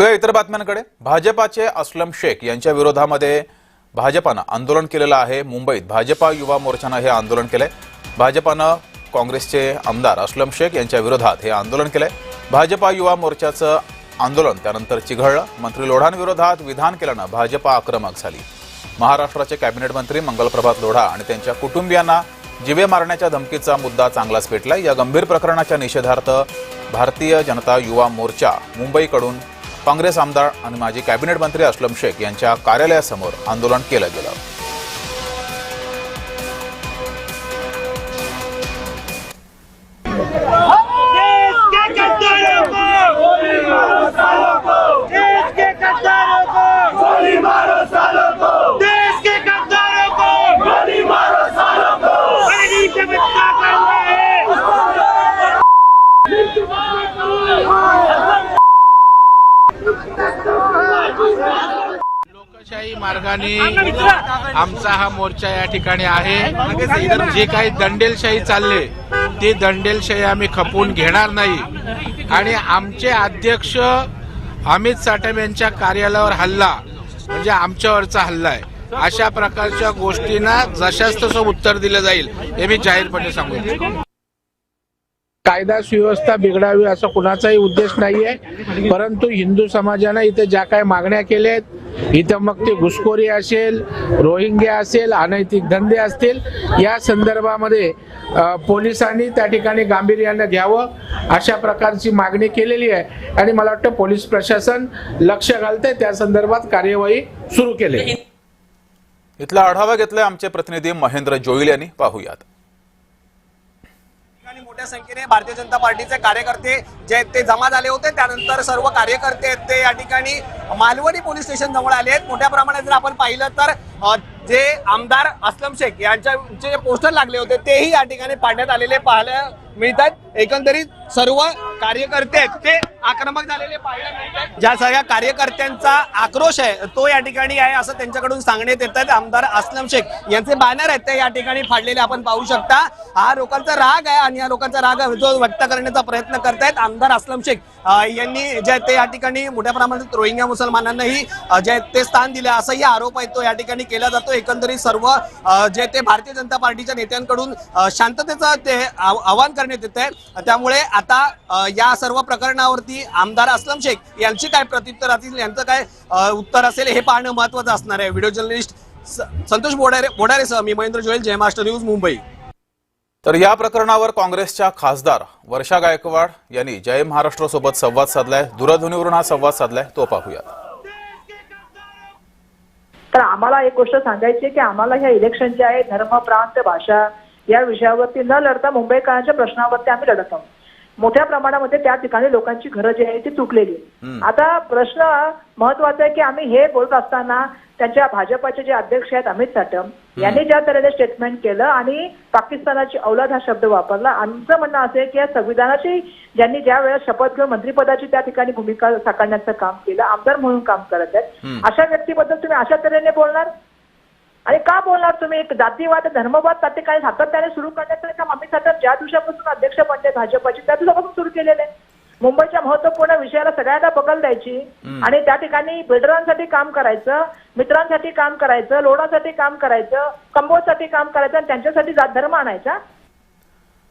वळूया इतर बातम्यांकडे. भाजपाचे असलम शेख यांच्या विरोधामध्ये भाजपानं आंदोलन केलेलं आहे मुंबईत. भाजपा युवा मोर्चानं हे आंदोलन केलंय. भाजपानं काँग्रेसचे आमदार असलम शेख यांच्या विरोधात हे आंदोलन केलंय. भाजपा युवा मोर्चाचं आंदोलन त्यानंतर चिघळलं. मंत्री लोढांविरोधात विधान केल्यानं भाजपा आक्रमक झाली. महाराष्ट्राचे कॅबिनेट मंत्री मंगलप्रभात लोढा आणि त्यांच्या कुटुंबियांना जिवे मारण्याच्या धमकीचा मुद्दा चांगलाच पेटलाय. या गंभीर प्रकरणाच्या निषेधार्थ भारतीय जनता युवा मोर्चा मुंबईकडून काँग्रेस आमदार आणि माजी कॅबिनेट मंत्री अस्लम शेख यांच्या कार्यालयासमोर आंदोलन केलं गेलं. मार्गाने आमचा हा मोर्चा या ठिकाणी आहे. जे काही दंडेलशाही चालले ती दंडेलशाही आम्ही खपवून घेणार नाही. आणि आमचे अध्यक्ष अमित साठम यांच्या कार्यालयावर हल्ला म्हणजे आमच्यावरचा हल्ला आहे. अशा प्रकारच्या गोष्टींना जशाच तसं उत्तर दिलं जाईल हे मी जाहीरपणे सांगू इच्छितो. कायदा सुव्यवस्था बिघडावी असा कुणाचाही उद्देश नाहीये. परंतु हिंदू समाजानं इथे ज्या काही मागण्या केल्या आहेत इथं मग ते घुसखोरी असेल रोहिंग्या असेल अनैतिक धंदे असतील या संदर्भामध्ये पोलिसांनी त्या ठिकाणी गांभीर्यानं घ्यावं अशा प्रकारची मागणी केलेली आहे. आणि मला वाटतं पोलीस प्रशासन लक्ष घालतंय त्या संदर्भात कार्यवाही सुरू केली इथला आढावा घेतलाय आमचे प्रतिनिधी महेंद्र जोईल यांनी. पाहूयात. मोठ्या संख्येने भारतीय जनता पार्टीचे कार्यकर्ते जे आहेत ते जमा झाले होते. त्यानंतर सर्व कार्यकर्ते आहेत ते या ठिकाणी मालवणी पोलीस स्टेशन जवळ आले आहेत. मोठ्या प्रमाणात जर आपण पाहिलं तर जे आमदार असलम शेख यांच्या जे पोस्टर लागले होते तेही या ठिकाणी पाडण्यात आलेले पाहायला मिळतात. एकंदरीत सर्व कार्यकर्ते आहेत. ते आक्रमक झालेले पाहायला मिळतात. ज्या सगळ्या कार्यकर्त्यांचा आक्रोश आहे तो या ठिकाणी आहे असं त्यांच्याकडून सांगण्यात येत आहे आमदार अस्लम शेख. यांचे बॅनर आहेत ते या ठिकाणी फाडलेले आपण पाहू शकता. हा लोकांचा राग आहे आणि या लोकांचा राग जो व्यक्त करण्याचा प्रयत्न करतायत आमदार असलम शेख. यांनी जे ते या ठिकाणी मोठ्या प्रमाणात रोहिंग्या मुसलमानांनाही जे ते स्थान दिले. असाही आरोप आहे तो या ठिकाणी केला जातो. एकंदरीत सर्व जे ते भारतीय जनता पार्टीच्या नेत्यांकडून शांततेचं ते आवाहन करण्यात येत आहे त्यामुळे आता या सर्व प्रकरणावरती आमदार अस्लम शेख यांची काय प्रत्युत्तर असतील यांचं काय उत्तर असेल हे पाहणं महत्वाचं असणार आहे. व्हिडिओ जर्नलिस्ट संतोष बोडारे बोडारेसह मी महेंद्र जोयल जय महाराष्ट्र न्यूज मुंबई. तर या प्रकरणावर काँग्रेसच्या खासदार वर्षा गायकवाड यांनी जय महाराष्ट्र सोबत संवाद साधलाय. दूरध्वनीवरून हा संवाद साधलाय. तो पाहूयात. तर आम्हाला एक गोष्ट सांगायची आहे की आम्हाला ह्या इलेक्शन जे आहे धर्म प्रांत भाषा या विषयावरती न लढता मुंबईकरांच्या प्रश्नावरती आम्ही लढत आहोत. मोठ्या प्रमाणामध्ये त्या ठिकाणी लोकांची घरं जी आहे ती तुटलेली आहेत. आता प्रश्न महत्त्वाचा आहे की आम्ही हे बोलत असताना त्यांच्या भाजपाचे जे अध्यक्ष आहेत अमित साटम यांनी ज्या तऱ्हेने स्टेटमेंट केलं आणि पाकिस्तानाची औलाद हा शब्द वापरला आमचं म्हणणं असं आहे की या संविधानाची ज्यांनी ज्या वेळेस शपथ घेऊन मंत्रिपदाची त्या ठिकाणी भूमिका साकारण्याचं काम केलं आमदार म्हणून काम करत आहेत. अशा व्यक्तीबद्दल तुम्ही अशा तऱ्हेने बोलणार? आणि का बोलणार तुम्ही? एक जातीवाद धर्मवाद त्या ठिकाणी सातत्याने सुरू करण्याचं काम अमित साटम ज्या दिवसापासून अध्यक्ष भाजपचे त्या दिवसापासून सुरू केलेले. मुंबईच्या महत्त्वपूर्ण विषयाला सगळ्यांना बगल द्यायची. आणि त्या ठिकाणी बिल्डरांसाठी काम करायचं मित्रांसाठी काम करायचं लोणासाठी काम करायचं कंबोजसाठी काम करायचं आणि त्यांच्यासाठी जात धर्म आणायचा.